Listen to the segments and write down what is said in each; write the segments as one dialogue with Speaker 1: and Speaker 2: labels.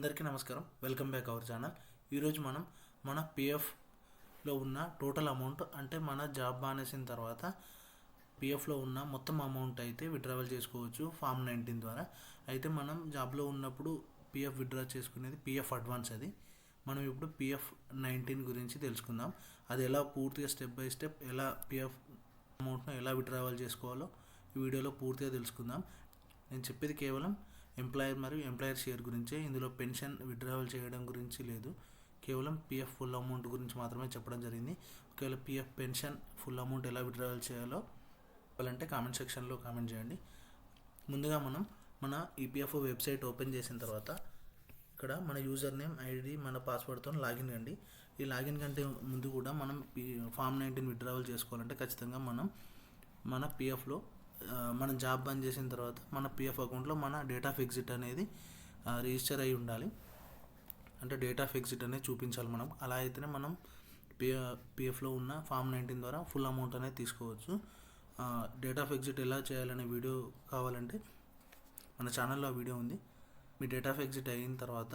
Speaker 1: అందరికీ నమస్కారం. Welcome back our channel. ఈరోజు మనం మన పిఎఫ్లో ఉన్న టోటల్ అమౌంట్ అంటే మన జాబ్ మానేసిన తర్వాత పిఎఫ్లో ఉన్న మొత్తం అమౌంట్ అయితే విత్డ్రావల్ చేసుకోవచ్చు ఫామ్ నైన్టీన్ ద్వారా. అయితే మనం జాబ్లో ఉన్నప్పుడు పిఎఫ్ విత్డ్రా చేసుకునేది పిఎఫ్ అడ్వాన్స్ అది. మనం ఇప్పుడు పిఎఫ్ నైన్టీన్ గురించి తెలుసుకుందాం. అది ఎలా పూర్తిగా స్టెప్ బై స్టెప్ ఎలా పిఎఫ్ అమౌంట్ను ఎలా విత్డ్రావల్ చేసుకోవాలో ఈ వీడియోలో పూర్తిగా తెలుసుకుందాం. నేను చెప్పేది కేవలం ఎంప్లాయర్ మరియు ఎంప్లాయర్ షేర్ గురించే. ఇందులో పెన్షన్ విత్డ్రావల్ చేయడం గురించి లేదు. కేవలం పిఎఫ్ ఫుల్ అమౌంట్ గురించి మాత్రమే చెప్పడం జరిగింది. ఒకవేళ పిఎఫ్ పెన్షన్ ఫుల్ అమౌంట్ ఎలా విత్డ్రావల్ చేయాలో చెప్పాలంటే కామెంట్ సెక్షన్లో కామెంట్ చేయండి. ముందుగా మనం మన ఈపీఎఫ్ వెబ్సైట్ ఓపెన్ చేసిన తర్వాత ఇక్కడ మన యూజర్ నేమ్ ఐడి మన పాస్వర్డ్తో లాగిన్ కండి. ఈ లాగిన్ కంటే ముందు కూడా మనం ఫామ్ నైన్టీన్ విత్డ్రావల్ చేసుకోవాలంటే ఖచ్చితంగా మనం మన పిఎఫ్లో మనం జాబ్ బంద్ చేసిన తర్వాత మన పిఎఫ్ అకౌంట్లో మన డేట్ ఆఫ్ ఎగ్జిట్ అనేది రిజిస్టర్ అయి ఉండాలి. అంటే డేట్ ఆఫ్ ఎగ్జిట్ అనేది చూపించాలి మనం. అలా అయితేనే మనం పిఎ పిఎఫ్లో ఉన్న ఫామ్ నైన్టీన్ ద్వారా ఫుల్ అమౌంట్ అనేది తీసుకోవచ్చు. డేట్ ఆఫ్ ఎగ్జిట్ ఎలా చేయాలనే వీడియో కావాలంటే మన ఛానల్లో ఆ వీడియో ఉంది. మీ డేట్ ఆఫ్ ఎగ్జిట్ అయిన తర్వాత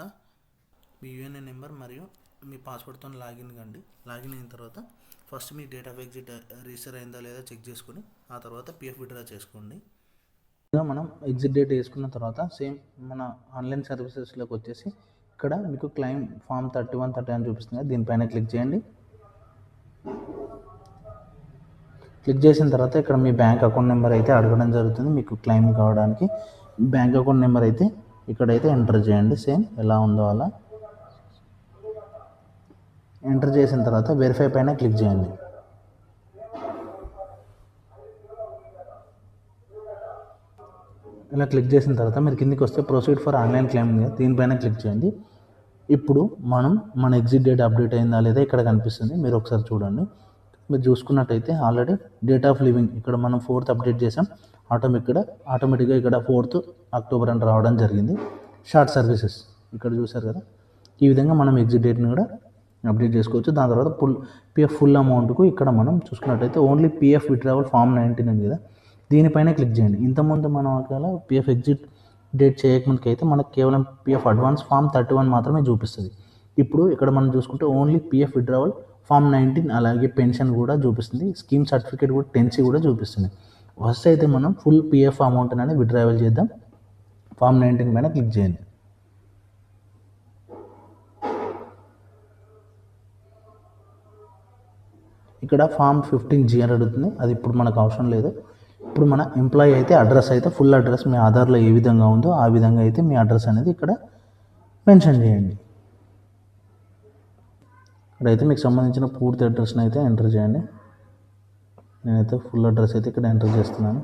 Speaker 1: మీ యూఎన్ఏ నెంబర్ మరియు మీ పాస్వర్డ్తో లాగిన్ కండి. లాగిన్ అయిన తర్వాత ఫస్ట్ మీ డేట్ ఆఫ్ ఎగ్జిట్ రిజిస్టర్ అయిందా లేదా చెక్ చేసుకుని ఆ తర్వాత పిఎఫ్ విడ్రా చేసుకోండి.
Speaker 2: మనం ఎగ్జిట్ డేట్ వేసుకున్న తర్వాత సేమ్ మన ఆన్లైన్ సర్వీసెస్లోకి వచ్చేసి ఇక్కడ మీకు claim form thirty one thirty అని చూపిస్తుంది దీనిపైన క్లిక్ చేయండి. క్లిక్ చేసిన తర్వాత ఇక్కడ మీ బ్యాంక్ అకౌంట్ నెంబర్ అయితే అడగడం జరుగుతుంది మీకు క్లైమ్ కావడానికి. బ్యాంక్ అకౌంట్ నెంబర్ అయితే ఇక్కడైతే ఎంటర్ చేయండి సేమ్ ఎలా ఉందో అలా. ఎంటర్ చేసిన తర్వాత వెరిఫై పైన క్లిక్ చేయండి. ఇలా క్లిక్ చేసిన తర్వాత మీరు కిందికి వస్తే ప్రొసీడ్ ఫర్ ఆన్లైన్ క్లెయిమ్ దీనిపైన క్లిక్ చేయండి. ఇప్పుడు మనం మన ఎగ్జిట్ డేట్ అప్డేట్ అయిందా లేదా ఇక్కడ కనిపిస్తుంది మీరు ఒకసారి చూడండి. మీరు చూసుకున్నట్టయితే ఆల్రెడీ డేట్ ఆఫ్ లివింగ్ ఇక్కడ మనం ఫోర్త్ అప్డేట్ చేసాం. ఆటోమేటిక్ ఇక్కడ ఆటోమేటిక్గా ఇక్కడ ఫోర్త్ అక్టోబర్ అని రావడం జరిగింది. షార్ట్ సర్వీసెస్ ఇక్కడ చూసారు కదా. ఈ విధంగా మనం ఎగ్జిట్ డేట్ని కూడా అప్డేట్ చేసుకోవచ్చు. దాని తర్వాత ఫుల్ పిఎఫ్ ఫుల్ అమౌంట్కు ఇక్కడ మనం చూసుకున్నట్టయితే only PF withdrawal form nineteen ఉంది కదా. దీనిపైన క్లిక్ చేయండి. ఇంతకుముందు మనం ఒకవేళ పిఎఫ్ ఎగ్జిట్ డేట్ చేయకముందుకు అయితే మనకు కేవలం PF advance form thirty one మాత్రమే చూపిస్తుంది. ఇప్పుడు ఇక్కడ మనం చూసుకుంటే only PF withdrawal form nineteen అలాగే పెన్షన్ కూడా చూపిస్తుంది. స్కీమ్ సర్టిఫికేట్ కూడా టెన్సీ కూడా చూపిస్తుంది. ఫస్ట్ అయితే మనం ఫుల్ పిఎఫ్ అమౌంట్ అనేది విడ్రావల్ చేద్దాం. ఫామ్ నైన్టీన్ పైన క్లిక్ చేయండి. ఇక్కడ ఫామ్ ఫిఫ్టీన్ జీ అని అడుగుతుంది. అది ఇప్పుడు మనకు అవసరం లేదు. ఇప్పుడు మన ఎంప్లాయీ అయితే అడ్రస్ అయితే ఫుల్ అడ్రస్ మీ ఆధార్లో ఏ విధంగా ఉందో ఆ విధంగా అయితే మీ అడ్రస్ అనేది ఇక్కడ మెన్షన్ చేయండి. ఇక్కడైతే మీకు సంబంధించిన పూర్తి అడ్రస్ని అయితే ఎంటర్ చేయండి. నేనైతే ఫుల్ అడ్రస్ అయితే ఇక్కడ ఎంటర్ చేస్తున్నాను.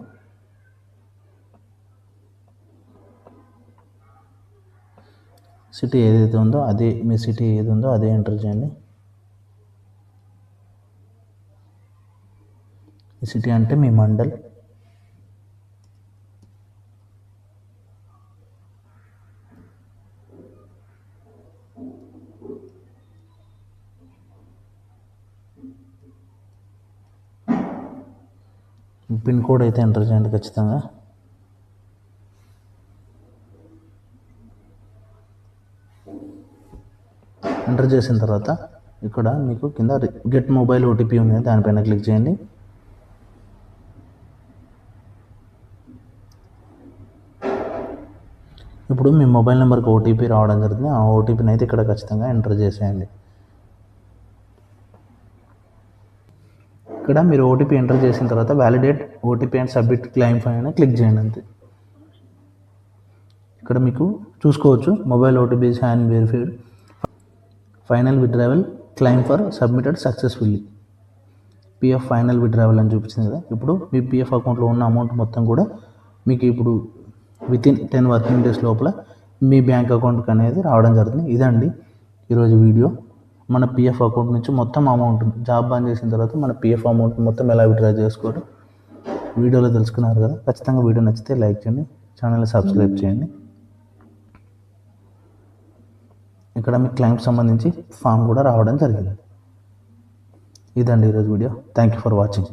Speaker 2: సిటీ ఏదైతే ఉందో అదే మీ సిటీ ఏది ఉందో అదే ఎంటర్ చేయండి. ఈ సిటీ అంటే మీ మండల్. పిన్ కోడ్ అయితే ఎంటర్ చేయండి ఖచ్చితంగా. ఎంటర్ చేసిన తర్వాత ఇక్కడ మీకు కింద గెట్ మొబైల్ ఓటీపీ ఉంది దానిపైన క్లిక్ చేయండి. ఇప్పుడు మీ మొబైల్ నెంబర్కి ఓటీపీ రావడం జరుగుతుంది ఆ ఓటీపీని అయితే ఇక్కడ ఖచ్చితంగా ఎంటర్ చేసేయండి. ఇక్కడ మీరు ఓటీపీ ఎంటర్ చేసిన తర్వాత validate OTP and submit claim అని క్లిక్ చేయండి అంతే. ఇక్కడ మీకు చూసుకోవచ్చు mobile OTPs hand verified final withdrawal claim for submitted successfully. PF final withdrawal అని చూపించింది కదా. ఇప్పుడు మీ పిఎఫ్ అకౌంట్లో ఉన్న అమౌంట్ మొత్తం కూడా మీకు ఇప్పుడు within ten working days లోపల మీ బ్యాంక్ అకౌంట్కి అనేది రావడం జరుగుతుంది. ఇదండి ఈరోజు వీడియో మన పిఎఫ్ అకౌంట్ నుంచి మొత్తం అమౌంట్ జాబ్ బంద్ చేసిన తర్వాత మన పిఎఫ్ అమౌంట్ మొత్తం ఎలా విడ్రా చేసుకోవడం వీడియోలో తెలుసుకున్నారు కదా. ఖచ్చితంగా వీడియో నచ్చితే లైక్ చేయండి ఛానల్ని సబ్స్క్రైబ్ చేయండి. ఇక్కడ మీ క్లైమ్కి సంబంధించి ఫామ్ కూడా రావడం జరిగింది. ఇదండి ఈరోజు video thank you for watching